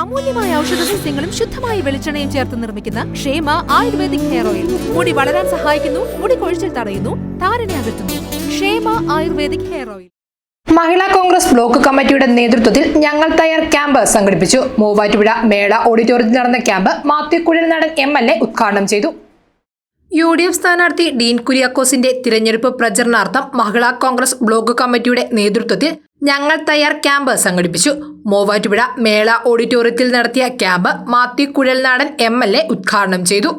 അമൂല്യമായ ഔഷധ സസ്യങ്ങളും ശുദ്ധമായ വെളിച്ചെണ്ണയും ചേർത്ത് നിർമ്മിക്കുന്ന ക്ഷേമ ആയുർവേദിക് ഹെയർ ഓയിൽ. മുടി വളരാൻ സഹായിക്കുന്നു മുടി കൊഴിച്ചിൽ തടയുന്നു താരനെ അകറ്റുന്നു. Kshema ayurvedic hair oil. Mahila Congress block കമ്മിറ്റിയുടെ നേതൃത്വത്തിൽ ഞങ്ങൾ തയ്യാർ ക്യാമ്പ് സംഘടിപ്പിച്ചു. മൂവാറ്റുപുഴ മേള ഓഡിറ്റോറിയത്തിൽ നടന്ന camp Mathew Kuzhalnadan M L A ഉദ്ഘാടനം ചെയ്തു. യു ഡി എഫ് സ്ഥാനാർത്ഥി ഡീൻ കുര്യാക്കോസിന്റെ തിരഞ്ഞെടുപ്പ് പ്രചരണാർത്ഥം മഹിളാ കോൺഗ്രസ് ബ്ലോക്ക് കമ്മിറ്റിയുടെ നേതൃത്വത്തിൽ ഞങ്ങൾ തയ്യാർ ക്യാമ്പ് സംഘടിപ്പിച്ചു. മൂവാറ്റുപുഴ മേള ഓഡിറ്റോറിയത്തിൽ നടത്തിയ camp Mathew Kuzhalnadan M L A ഉദ്ഘാടനം ചെയ്തു.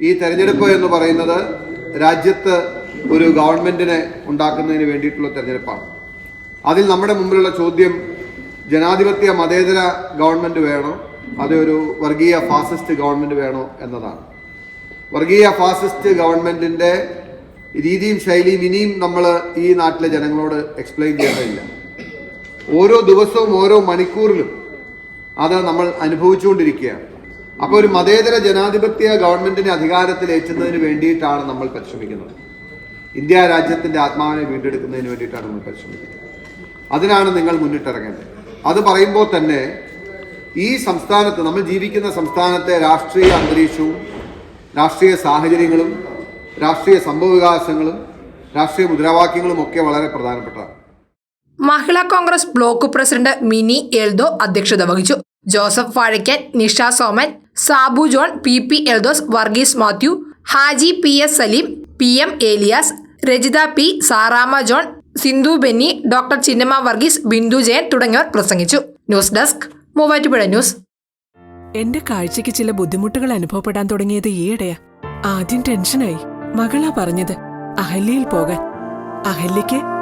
ഈ തെരഞ്ഞെടുപ്പ് എന്ന് പറയുന്നത് രാജ്യത്ത് ഒരു ഗവൺമെന്റിനെ ഉണ്ടാക്കുന്നതിന് വേണ്ടിയിട്ടുള്ള തെരഞ്ഞെടുപ്പാണ്. അതിൽ നമ്മുടെ മുമ്പിലുള്ള ചോദ്യം ജനാധിപത്യ മതേതര ഗവൺമെന്റ് വേണോ? അതൊരു വർഗീയ ഫാസിസ്റ്റ് ഗവൺമെന്റ് വേണോ എന്നതാണ്. വർഗീയ ഫാസിസ്റ്റ് ഗവൺമെന്റിന്റെ രീതിയും ശൈലിയും ഇനിയും നമ്മൾ ഈ നാട്ടിലെ ജനങ്ങളോട് എക്സ്പ്ലെയിൻ ചെയ്യേണ്ടതില്ല. ഓരോ ദിവസവും ഓരോ മണിക്കൂറിലും അത് നമ്മൾ അനുഭവിച്ചുകൊണ്ടിരിക്കുകയാണ്. അപ്പോൾ ഒരു മതേതര ജനാധിപത്യ ഗവൺമെന്റിനെ അധികാരത്തിൽ ഏറ്റുന്നതിന് വേണ്ടിയിട്ടാണ് നമ്മൾ പരിശ്രമിക്കുന്നത്. ഇന്ത്യ രാജ്യത്തിന്റെ ആത്മാവിനെ വീണ്ടെടുക്കുന്നതിന് വേണ്ടിയിട്ടാണ് നമ്മൾ പരിശ്രമിക്കുന്നത്. അതിനാണ് നിങ്ങൾ മുന്നിട്ടിറങ്ങേണ്ടത്. അത് പറയുമ്പോൾ തന്നെ ഈ സംസ്ഥാനത്ത് നമ്മൾ ജീവിക്കുന്ന സംസ്ഥാനത്തെ രാഷ്ട്രീയ അന്തരീക്ഷവും രാഷ്ട്രീയ സാഹചര്യങ്ങളും രാഷ്ട്രീയ സംഭവവികാസങ്ങളും രാഷ്ട്രീയ മുദ്രാവാക്യങ്ങളും ഒക്കെ വളരെ പ്രധാനപ്പെട്ടതാണ്. മഹിളാ കോൺഗ്രസ് ബ്ലോക്ക് പ്രസിഡന്റ് മിനി എൽദോ അധ്യക്ഷത വഹിച്ചു. Joseph Vazhakkan Nisha Soman Sabu John P P Eldhose Varghese Mathew Haji P S Saleem P M Elias Rajitha P Sarama John Sindhu Benny doctor Chinnamma Varghese Bindu Jayan തുടങ്ങിയവർ പ്രസംഗിച്ചു. News desk Muvattupuzha news. എന്റെ കാഴ്ചയ്ക്ക് ചില ബുദ്ധിമുട്ടുകൾ അനുഭവപ്പെടാൻ തുടങ്ങിയത് ഈയിടെയാ. ആദ്യം ടെൻഷനായി. മകളാ പറഞ്ഞത് അഹല്യയിൽ പോകാൻ. അഹല്യയ്ക്ക്